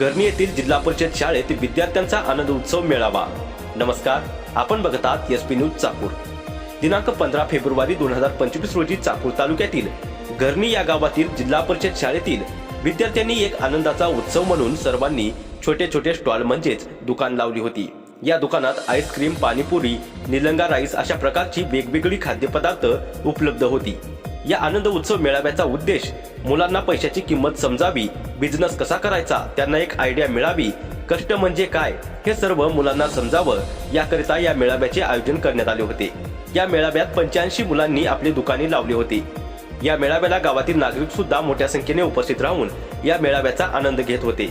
गर्मी येथील जिल्हा परिषद शाळेत विद्यार्थ्यांचा आनंद उत्सव मेळावा. नमस्कार आपण बघत आहात एस पी न्यूज चाकूर. दिनांक पंधरा फेब्रुवारी दोन हजार पंचवीस रोजी चाकूर तालुक्यातील गरणी या गावातील जिल्हा परिषद शाळेतील विद्यार्थ्यांनी एक आनंदाचा उत्सव म्हणून सर्वांनी छोटे छोटे स्टॉल म्हणजेच दुकान लावली होती. या दुकानात आईस्क्रीम पाणीपुरी निलंगा राईस अशा प्रकारची वेगवेगळी खाद्यपदार्थ उपलब्ध होती. या आनंद उत्सव मेळाव्याचा उद्देश मुलांना पैशाची किंमत समजावी बिझनेस कसा करायचा त्यांना एक आयडिया मिळावी कष्ट म्हणजे काय हे सर्व मुलांना समजावं याकरिता या मेळाव्याचे आयोजन करण्यात आले होते. या मेळाव्यात पंच्याऐंशी मुलांनी आपली दुकाने लावली होती. या मेळाव्याला गावातील नागरिक सुद्धा मोठ्या संख्येने उपस्थित राहून या मेळाव्याचा आनंद घेत होते.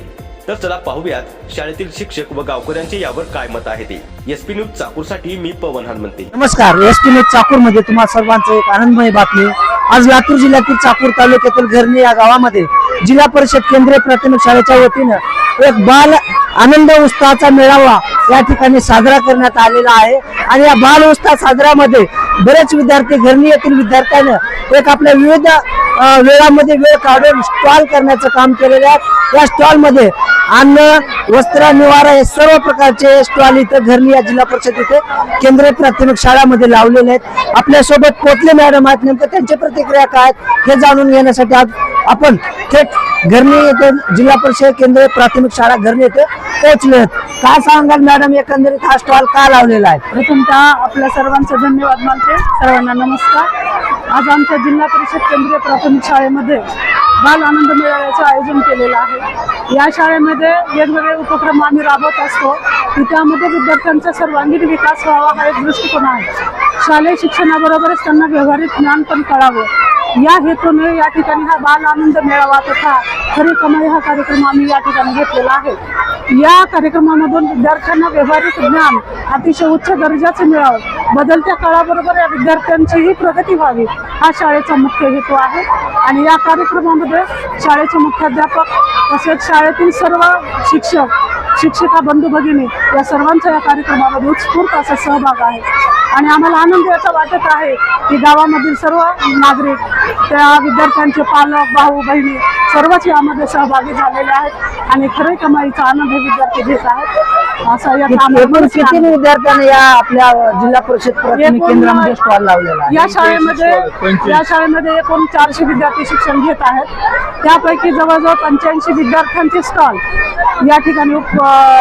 तर चला पाहूयात शाळेतील शिक्षक व गावकऱ्यांचे यावर काय मत आहे ते. एसपी न्यूज चाकूरसाठी मी पवन हनुमंते नमस्कार एसपी न्यूज चाकूरमध्ये तुम्हाला सर्वांचं एक आनंदमय बातमी. आज लातूर जिल्ह्यातील चाकूर तालुक्यातील घरणी या गावामध्ये जिल्हा परिषद केंद्रीय प्राथमिक शाळेच्या वतीनं एक बाल आनंद उत्साहाचा मेळावा या ठिकाणी साजरा करण्यात आलेला आहे. आणि या बाल उत्साह साजऱ्यामध्ये बरेच विद्यार्थी घरणी येथील विद्यार्थ्यानं एक आपल्या विविध वेळामध्ये वेळ काढून स्टॉल करण्याचं काम केलेलं आहे. या स्टॉलमध्ये अन्न वस्त्र निवारा हे सर्व प्रकारचे स्टॉल इथं घरणी या जिल्हा परिषद इथे केंद्रीय प्राथमिक शाळामध्ये लावलेले आहेत. आपल्यासोबत पोतले मॅडम आहेत. नेमकं त्यांची प्रतिक्रिया काय हे जाणून घेण्यासाठी आज आपण थेट घरणी येथे जिल्हा परिषद केंद्रीय प्राथमिक शाळा घरणी येथे पोहोचले आहेत. काय सांगाल मॅडम एकंदरीत हा स्टॉल का लावलेला आहे? प्रथमतः आपल्या सर्वांचा धन्यवाद मानते. सर्वांना नमस्कार. आज आमच्या जिल्हा परिषद केंद्रीय प्राथमिक शाळेमध्ये बाल आनंद मेळाव्याचं आयोजन केलेलं आहे. या शाळेमध्ये वेगवेगळे उपक्रम आम्ही राबवत असतो. की त्यामध्ये विद्यार्थ्यांचा सर्वांगीण विकास व्हावा हा एक दृष्टिकोन आहे. शालेय शिक्षणाबरोबरच त्यांना व्यावहारिक ज्ञान पण कळावं. या हेतूने या ठिकाणी हा बाल आनंद मेळावा तथा खरी कमाई हा कार्यक्रम आम्ही या ठिकाणी घेतलेला आहे. या कार्यक्रमामधून विद्यार्थ्यांना व्यवहारिक ज्ञान अतिशय उच्च दर्जाचं मिळावं बदलत्या काळाबरोबर या विद्यार्थ्यांचीही प्रगती व्हावी हा शाळेचा मुख्य हेतू आहे. आणि या कार्यक्रमामध्ये शाळेचे मुख्याध्यापक तसेच शाळेतील सर्व शिक्षक शिक्षिका बंधू भगिनी या सर्वांचा या कार्यक्रमामध्ये उत्स्फूर्त असा सहभाग आहे. आणि आम्हाला आनंद याचा वाटत आहे की गावामधील सर्व नागरिक त्या विद्यार्थ्यांचे पालक भाऊ बहिणी सर्वच यामध्ये सहभागी झालेले आहेत आणि खरे कमाईचा आनंद हे विद्यार्थी घेत आहेत? असं या एकूण किती विद्यार्थ्यांनी या आपल्या जिल्हा परिषद प्राथमिक केंद्रामध्ये स्टॉल लावलेला आहे? या शाळेमध्ये या शाळेमध्ये एकूण चारशे विद्यार्थी शिक्षण घेत आहेत. त्यापैकी जवळजवळ पंच्याऐंशी विद्यार्थ्यांचे स्टॉल या ठिकाणी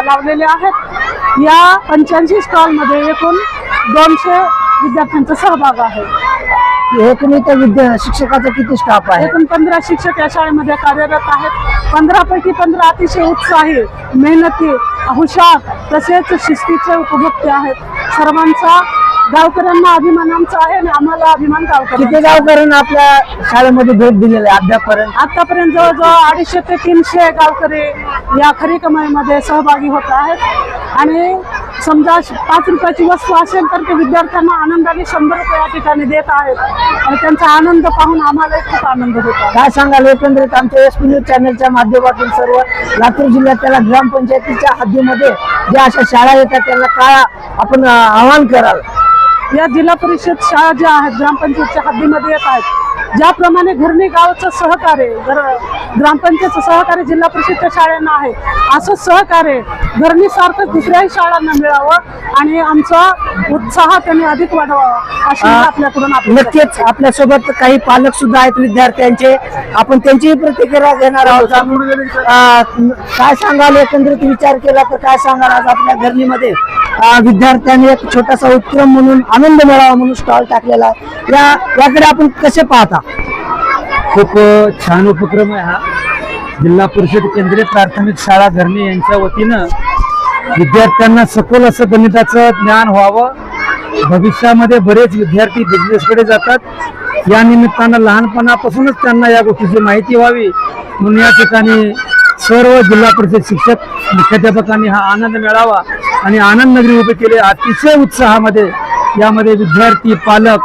लावलेले आहेत. या पंच्याऐंशी स्टॉलमध्ये एकूण दोनशे विद्यार्थ्यांचा सहभाग आहे. एकूण इथं विद्या शिक्षकाचा किती स्टाफ आहे? एकूण पंधरा शिक्षक या शाळेमध्ये कार्यरत आहेत. पंधरा पैकी पंधरा अतिशय उत्साही मेहनती हुशार तसेच शिस्तीचे उपभोक्ते आहेत. सर्वांचा गावकऱ्यांना अभिमान आमचा आहे आणि आम्हाला अभिमान किती गावकऱ्यांचा गावकऱ्यांना आपल्या शाळेमध्ये भेट दिलेली आहे अद्यापर्यंत आतापर्यंत जवळजवळ अडीचशे ते तीनशे गावकरी या खरी कमाईमध्ये सहभागी होत आहेत. आणि समजा पाच रुपयाची वस्तू असेल तर ते विद्यार्थ्यांना आनंदाने शंभर रुपये या ठिकाणी देत आहेत. आणि त्यांचा आनंद पाहून आम्हालाही खूप आनंद होत. काय सांगाल एकंदरीत आमच्या एस पी न्यूज चॅनलच्या माध्यमातून सर्व लातूर जिल्ह्यात त्याला ग्रामपंचायतीच्या हद्दीमध्ये ज्या अशा शाळा येतात त्यांना काय आपण आवाहन कराल? या जिल्हा परिषद शाळा ज्या आहेत ग्रामपंचायतच्या हद्दीमध्ये येत आहेत. ज्याप्रमाणे घरणी गावचं सहकार्य घर- ग्रामपंचायतचं सहकार्य जिल्हा परिषदच्या शाळांना आहे असं सहकार्य घरणी सारखं दुसऱ्याही शाळांना मिळावं आणि आमचा उत्साह त्यांनी अधिक वाढवावा अशी आपल्याकडून. नक्कीच आपल्यासोबत काही पालक सुद्धा आहेत विद्यार्थ्यांचे. आपण त्यांचीही प्रतिक्रिया घेणार आहोत. अं, काय सांगाल? एकंदरीत विचार केला तर काय सांगाल आज आपल्या घरणीमध्ये? विद्यार्थ्यांनी एक छोटासा उपक्रम म्हणून आनंद मेळावा म्हणून स्टॉल टाकलेला आहे. या याकडे आपण कसे पाहता? खूप छान उपक्रम आहे हा. जिल्हा परिषद केंद्रीय प्राथमिक शाळा धरणे यांच्या वतीनं विद्यार्थ्यांना सखोल असं गणिताचं ज्ञान व्हावं. भविष्यामध्ये बरेच विद्यार्थी बिझनेसकडे जातात. या निमित्तानं लहानपणापासूनच त्यांना या गोष्टीची माहिती व्हावी. म्हणून या ठिकाणी सर्व जिल्हा परिषद शिक्षक मुख्याध्यापकांनी हा आनंद मिळावा आणि आनंद नगरी उभे केले. अतिशय उत्साहामध्ये यामध्ये विद्यार्थी पालक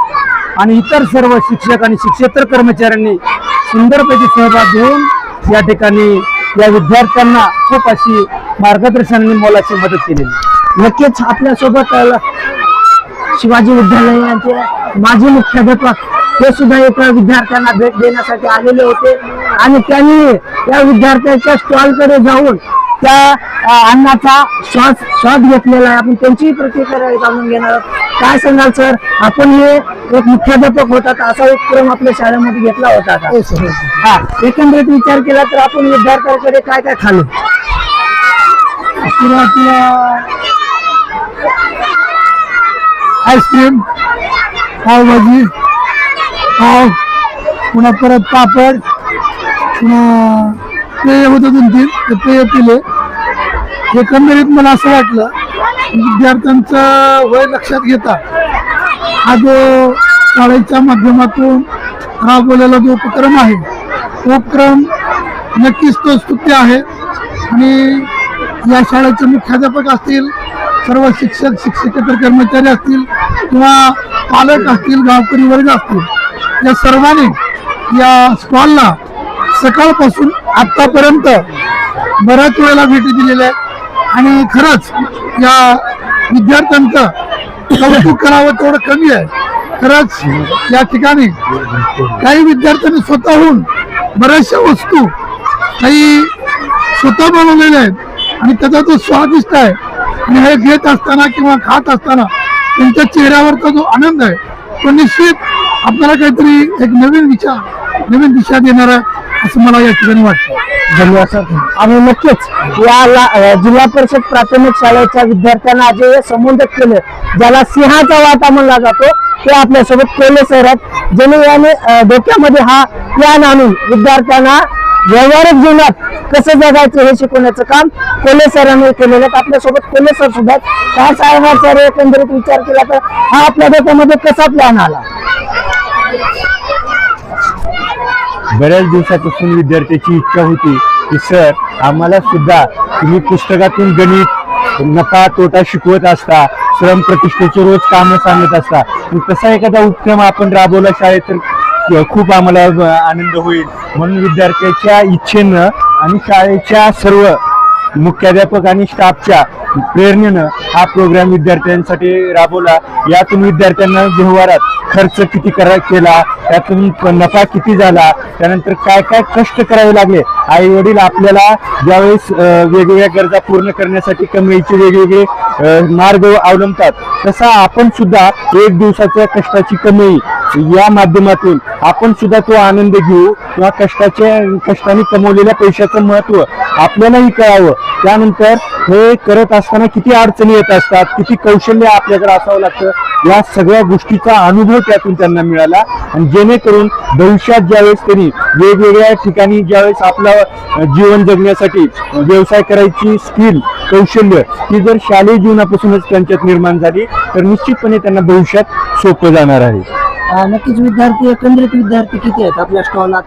आणि इतर सर्व शिक्षक आणि शिक्षेतर कर्मचाऱ्यांनी सुंदरपैकी सहभाग घेऊन या ठिकाणी या विद्यार्थ्यांना खूप अशी मार्गदर्शन मोलाची मदत केलेली नक्कीच आपल्यासोबत शिवाजी विद्यालयाचे माजी मुख्याध्यापक ते सुद्धा एका विद्यार्थ्यांना भेट देण्यासाठी आलेले होते. आणि त्यांनी त्या विद्यार्थ्याच्या स्टॉलकडे जाऊन त्या अन्नाचा श्वास श्वास घेतलेला आहे. आपण त्यांचीही प्रतिक्रिया जाणून घेणार आहोत. काय सांगाल सर? आपण हे एक मुख्याध्यापक होतात असा उपक्रम आपल्या शाळेमध्ये घेतला होता का? हा एकंदरीत विचार केला तर आपण विद्यार्थ्यांकडे काय काय सुरुवातीला आईस्क्रीम पावभाजी पाव पुन्हा परत पापड पुन्हा पेय होतं दोन तीन ते पेय पिले. एकंदरीत मला असं वाटलं की विद्यार्थ्यांचं वय लक्षात घेता हा जो शाळेच्या माध्यमातून राबवलेला जो उपक्रम आहे तो उपक्रम नक्कीच तो स्तुत्य आहे. आणि या शाळेचे मुख्याध्यापक असतील सर्व शिक्षक शिक्षकेतर कर्मचारी असतील किंवा पालक असतील गावकरी वर्ग असतील या सर्वांनी या स्टॉलला सकाळपासून आतापर्यंत बऱ्याच वेळेला भेटी दिलेल्या आहेत. आणि खरंच या विद्यार्थ्यांचं कौतुक करावं तेवढं कमी आहे. खरंच या ठिकाणी काही विद्यार्थ्यांनी स्वतःहून बऱ्याचशा वस्तू काही स्वतः बनवलेल्या आहेत आणि त्याचा जो स्वादिष्ट आहे आणि हे घेत असताना किंवा खात असताना त्यांच्या चेहऱ्यावरचा जो आनंद आहे तो निश्चित आपल्याला काहीतरी एक नवीन विचार नवीन दिशा देणार आहे असं मला या ठिकाणी वाटतं. धन्यवाद सर आणि नक्कीच या जिल्हा परिषद प्राथमिक शाळेच्या विद्यार्थ्यांना जे हे संबोधित केलं. ज्याला सिंहाचा वाटा म्हणला जातो ते आपल्यासोबत केले सर ज्याने याने डोक्यामध्ये हा प्लॅन आणून विद्यार्थ्यांना व्यवहारिक जीवनात कसं जगायचं हे शिकवण्याचं काम कोले सरांनी केलेलं आहे. आपल्यासोबत कोले सर सुद्धा काय साहेबांचा एकंदरीत विचार केला तर हा आपल्या डोक्यामध्ये कसा प्लॅन आला? बऱ्याच दिवसापासून विद्यार्थ्याची इच्छा होती की सर आम्हाला सुद्धा तुम्ही पुस्तकातून गणित नफा तोटा शिकवत असता श्रम प्रतिष्ठेचे रोज कामं सांगत असता तसा एखादा उपक्रम आपण राबवला शाळेत तर खूप आम्हाला आनंद होईल. म्हणून विद्यार्थ्याच्या इच्छेनं आणि शाळेच्या सर्व मुख्याध्यापक आणि स्टाफच्या प्रेरणेनं हा प्रोग्राम विद्यार्थ्यांसाठी राबवला. यातून विद्यार्थ्यांना व्यवहारात खर्च किती करा केला त्यातून नफा किती झाला त्यानंतर काय काय कष्ट करावे लागले? आई वडील आपल्याला ज्यावेळेस वेगवेगळ्या गरजा पूर्ण करण्यासाठी कमाईचे वेगवेगळे मार्ग अवलंबतात तसा आपण सुद्धा एक दिवसाच्या कष्टाची कमाई या माध्यमातून आपण सुद्धा तो आनंद घेऊ. किंवा कष्टाच्या कष्टाने कमवलेल्या पैशाचं महत्त्व आपल्यालाही कळावं. त्यानंतर हे करत असताना किती अडचणी येत असतात किती कौशल्य आपल्याकडे असावं लागतं या सगळ्या गोष्टीचा अनुभव त्यातून त्यांना मिळाला. आणि जेणेकरून भविष्यात ज्यावेळेस त्यांनी वेगवेगळ्या ठिकाणी ज्यावेळेस आपलं जीवन जगण्यासाठी व्यवसाय करायची स्किल कौशल्य ही जर शालेय जीवनापासूनच त्यांच्यात निर्माण झाली तर निश्चितपणे त्यांना भविष्यात सोपं जाणार आहे. नक्कीच विद्यार्थी एकंदरीत विद्यार्थी किती आहेत? आपल्या स्टॉलला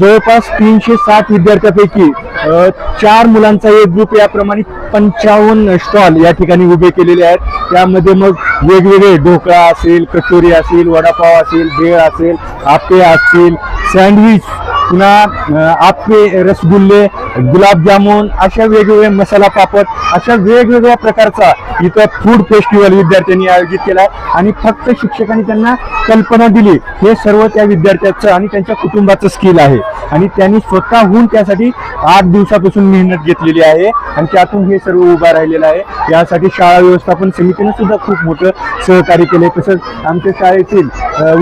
जवळपास तीनशे साठ विद्यार्थ्यापैकी अ, चार मुलांचा एक ग्रुप याप्रमाणे पंचावन्न स्टॉल या ठिकाणी उभे केलेले आहेत. त्यामध्ये मग वेगवेगळे ढोकळा असेल कचोरी असेल वडापाव असेल भेळ असेल आपे असतील सँडविच पुन्हा अ, आपे रसगुल्ले गुलाबजामुन अशा वेगवेगळे मसाला पापड अशा वेगवेगळ्या प्रकारचा इथं फूड फेस्टिवल विद्यार्थ्यांनी आयोजित केला आहे आणि फक्त शिक्षकांनी त्यांना कल्पना दिली. हे सर्व त्या विद्यार्थ्याचं आणि त्यांच्या कुटुंबाचं स्किल आहे. आणि त्यांनी स्वतःहून त्यासाठी आठ दिवसापासून मेहनत घेतलेली आहे आणि त्यातून हे सर्व उभा राहिलेलं आहे. यासाठी शाळा व्यवस्थापन समितीनं सुद्धा खूप मोठं सहकार्य केले तसंच आमच्या शाळेतील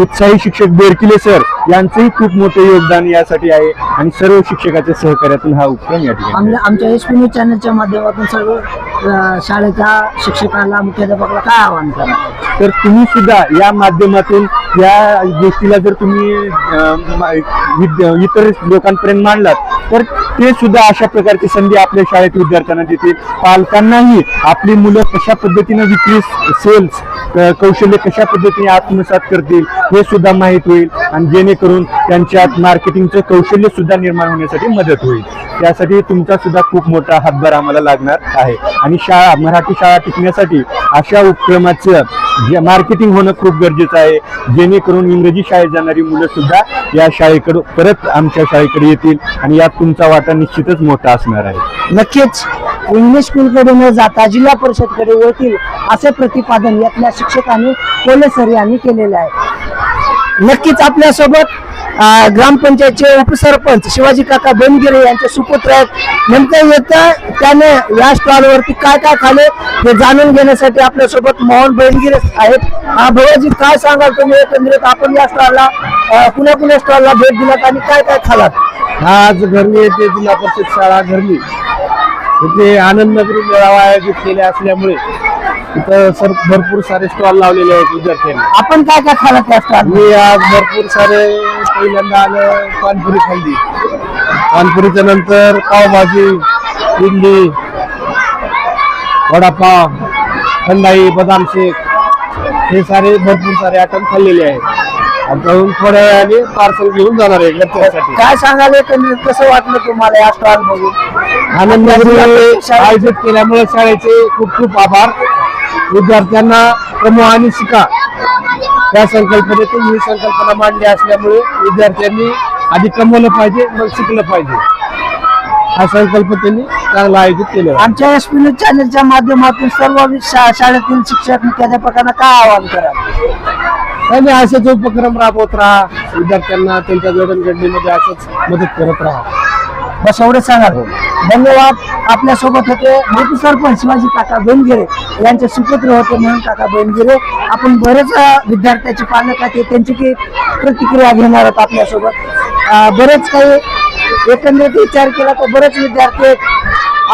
उत्साही शिक्षक बेरकिले सर यांचंही खूप मोठं योगदान यासाठी आहे आणि सर्व शिक्षकाच्या सहकार्यातून हा उपक्रम या ठिकाणी? आमच्या आमच्या एस पी न्यूज चॅनलच्या माध्यमातून सर्व अ, शाळेच्या शिक्षकांना मुख्याध्यापकाला काय आवाहन करा तर तुम्ही सुद्धा या माध्यमातून या गोष्टीला जर तुम्ही अं, मा- विद्या- इतर लोकांपर्यंत मांडलात तर ते सुद्धा अशा प्रकारची संधी आपल्या शाळेत विद्यार्थ्यांना देतील. पालकांनाही आपली मुलं कशा पद्धतीनं विक्री सेल्स कौशल्य कशा पद्धतीने आत्मसात करतील हे सुद्धा माहीत होईल. आणि जेणेकरून त्यांच्यात मार्केटिंगचं कौशल्य सुद्धा निर्माण होण्यासाठी मदत होईल. त्यासाठी तुमचा सुद्धा खूप मोठा हातभार आम्हाला लागणार आहे. आणि शाळा मराठी शाळा टिकण्यासाठी अशा उपक्रमाचं जे मार्केटिंग होणं खूप गरजेचं आहे. जेणेकरून इंग्रजी शाळेत जाणारी मुलं सुद्धा या शाळेकडून परत आमच्या शाळेकडे येतील आणि यात तुमचा वाटा निश्चितच मोठा असणार आहे. नक्कीच. इंग्लिश स्कूलकडे न जाता जिल्हा परिषदकडे वळतील असे प्रतिपादन यातल्या शिक्षकांनी कोले सर यांनी केलेले आहे. नक्कीच आपल्यासोबत ग्रामपंचायतचे उपसरपंच शिवाजी काका बेनगिरे यांचे सुपुत्र आहेत. नंतर येतं त्याने या स्टॉलवरती काय काय खाले हे जाणून घेण्यासाठी आपल्यासोबत मोहन बेनगिरे आहेत. हा भैयाजी काय सांगाल तुम्ही एकंदरीत? आपण या स्टॉलला पुण्या पुण्या स्टॉलला भेट दिलात आणि काय काय खालात? आज घरली येते जिल्हा परिषद शाळा घरली. इथे आनंद नगरी मेळावा आयोजित केले असल्यामुळे इथं सर भरपूर सारे स्टॉल लावलेले आहेत विद्यार्थ्यांनी. आपण काय काय खालात त्या स्टॉल मी आज भरपूर सारे पहिल्यांदा आलं पानपुरी खाल्ली. पानपुरीच्या नंतर पावभाजी इडली वडापाव थंडाई बदाम शेक हे सारे भरपूर सारे आयटम खाल्लेले आहेत. आता थोड्या वेळाने पार्सल घेऊन जाणार आहे घरच्यासाठी काय सांगाल एकंदरीत? कसं वाटलं तुम्हाला या स्टॉल बघून? आनंद नगरी आयोजित केल्यामुळे शाळेचे खूप खूप आभार. विद्यार्थ्यांना कमवा आणि शिका या संकल्पनेतून ही संकल्पना मांडली असल्यामुळे विद्यार्थ्यांनी आधी कमवलं पाहिजे मग शिकलं पाहिजे. हा संकल्प त्यांनी चांगला आयोजित केला आमच्या एस पी न्यूज चॅनलच्या माध्यमातून सर्व शाळेतील शिक्षक मुख्याध्यापकांना काय आवाहन करा? त्यांनी असेच उपक्रम राबवत राहा. विद्यार्थ्यांना त्यांच्या जडणघडणीमध्ये असंच मदत करत राहा. बस एवढं सांगाल. धन्यवाद. आपल्यासोबत होते माहिती सरपंच शिवाजी काका बेनगिरे. यांचे सुपुत्र होते म्हणून काका बेनगिरे. आपण बरेच अ, विद्यार्थ्याचे पालक आहेत. त्यांची की प्रतिक्रिया घेणार आहोत आपल्यासोबत. बरेच काही एकंदरीत विचार केला तर बरेच विद्यार्थी आहेत.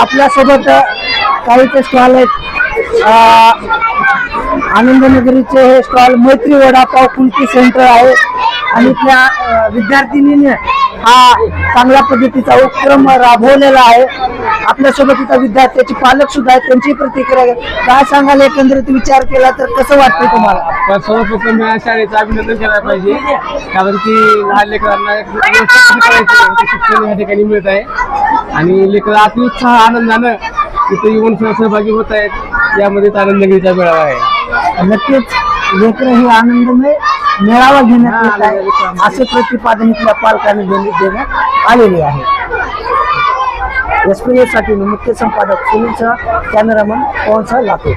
आपल्यासोबत काही ते स्टॉल आहेत. आनंदनगरीचे हे स्टॉल मैत्री वडापाव कुल्फी सेंटर आहे. आणि त्या विद्यार्थिनीने हा चांगल्या पद्धतीचा उपक्रम राबवलेला आहे. आपल्यासोबत इथं विद्यार्थ्याचे पालक सुद्धा आहेत. त्यांची प्रतिक्रिया. काय सांगाल एकंदरीत विचार केला तर कसं वाटतं तुम्हाला? पण सर्वप्रथम या शाळेचं अभिनंदन करायला पाहिजे. कारण की लहान लेकरांना एक शिक्षण या ठिकाणी मिळत आहे. आणि लेकर अतिउत्साह आनंदानं तिथे येऊन सह- सहभागी होत आहेत. यामध्येच आनंद नगरीचा मेळावा आहे. नक्कीच. लेकर हे आनंदमय मेळावा घेण्यात येत आहे. असे प्रतिपादन इथल्या पालकांनी देण्यात आलेले आहे. एस पी साठी मुख्य संपादक सुनील सह कॅमेरामन पवन सह लातूर.